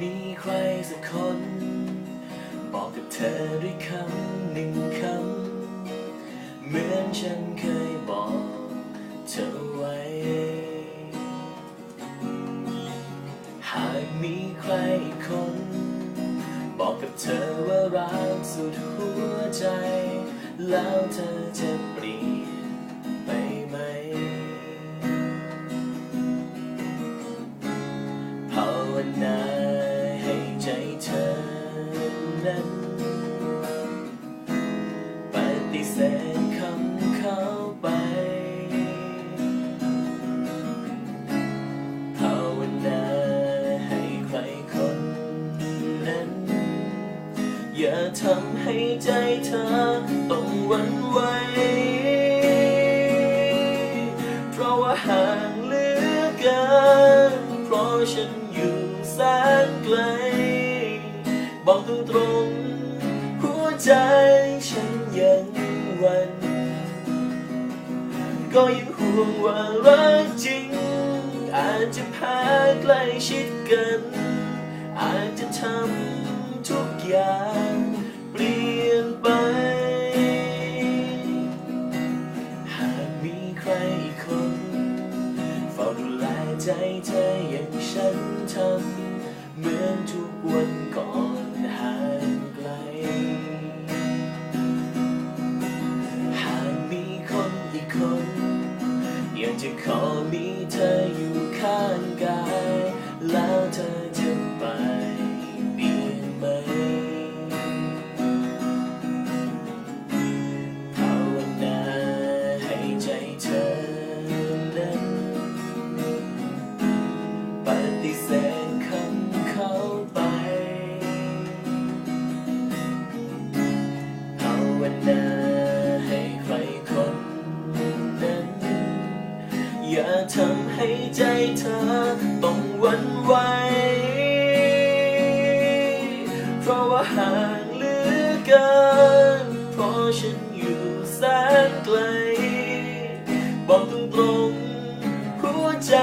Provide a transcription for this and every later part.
มีใครสักคน บอกกับเธอด้วยคำหนึ่งคำ เหมือนฉันเคยบอกเธอไว้ หากมีใครคน บอกกับเธอว่ารักสุดหัวใจ แล้วเธอจะ เสธคำเขาไปภาวนาให้ใครคนนั้น อย่าทำให้ใจเธอต้องหวันไหวเพราะว่าห่างเหลือเกินเพราะฉันอยู่แสนไกล บอกตรงๆหัวใจฉันยัง วัน ก็ยังห่วงว่ารักจริง อาจจะพาใกล้ชิดกัน อาจจะทำทุกอย่างเปลี่ยนไป หากมีใครอีกคนเฝ้าดูแลใจเธออย่างฉันทำเหมือนทุกวันก่อนห่างไกล จะขอมีเธออยู่ข้างกาย แล้วเธอจะไปเปลี่ยนไหมภาวนาให้ใจเธอนั้นปฏิเสธคำเขาไปภาวนา เธอต้องหวันไหวเพราะว่าห่างเหลือเกินเพราะฉันอยู่แสนไกล บอกตรงๆหัวใจ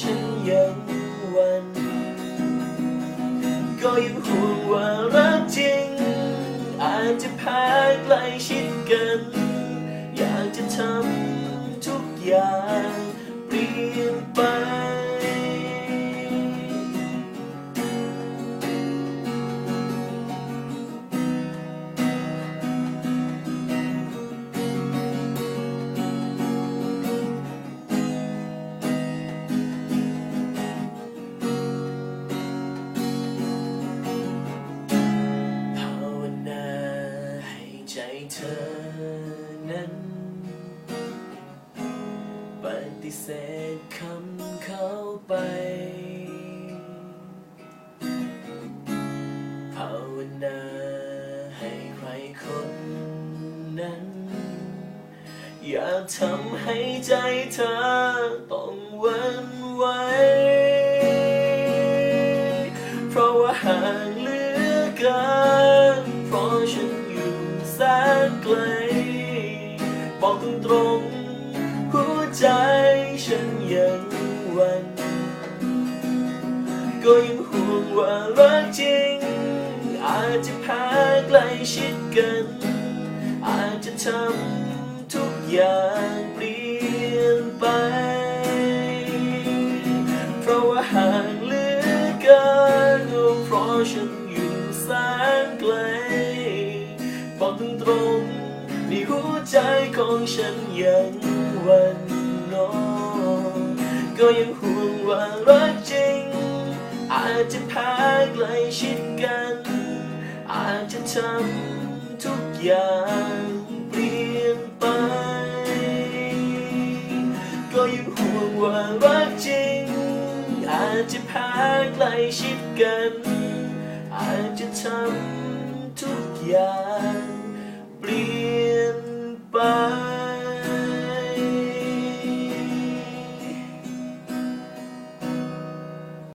ฉันยังหวัน ก็ยังห่วงว่ารักจริง อาจจะพาใกล้ชิดกัน อยากจะทำทุกอย่างเปลี่ยนไป ฏิเสธคำเขาไปภาวนาให้ใครคนนั้น อย่าทำให้ใจเธอต้องหวันไหวเพราะว่าห่างเหลือเกินเพราะฉันอยู่แสนไกล บอกตรง ก็ยังห่วงว่ารักจริง อาจจะพาใกล้ชิดกัน อาจจะทำทุกอย่างเปลี่ยนไป เพราะว่าห่างเหลือเกินเพราะฉันอยู่แสนไกลบอกตรงๆในหัวใจของฉันยังวันนอนก็ยังห่วงว่ารักจริง จจะพาใกล้ชิดกัน อาจจะทำทุกอย่างเปลี่ยนไป ก็ยังห่วงว่ารักจริง อาจจะพาใกล้ชิดกัน อาจจะทำทุกอย่าง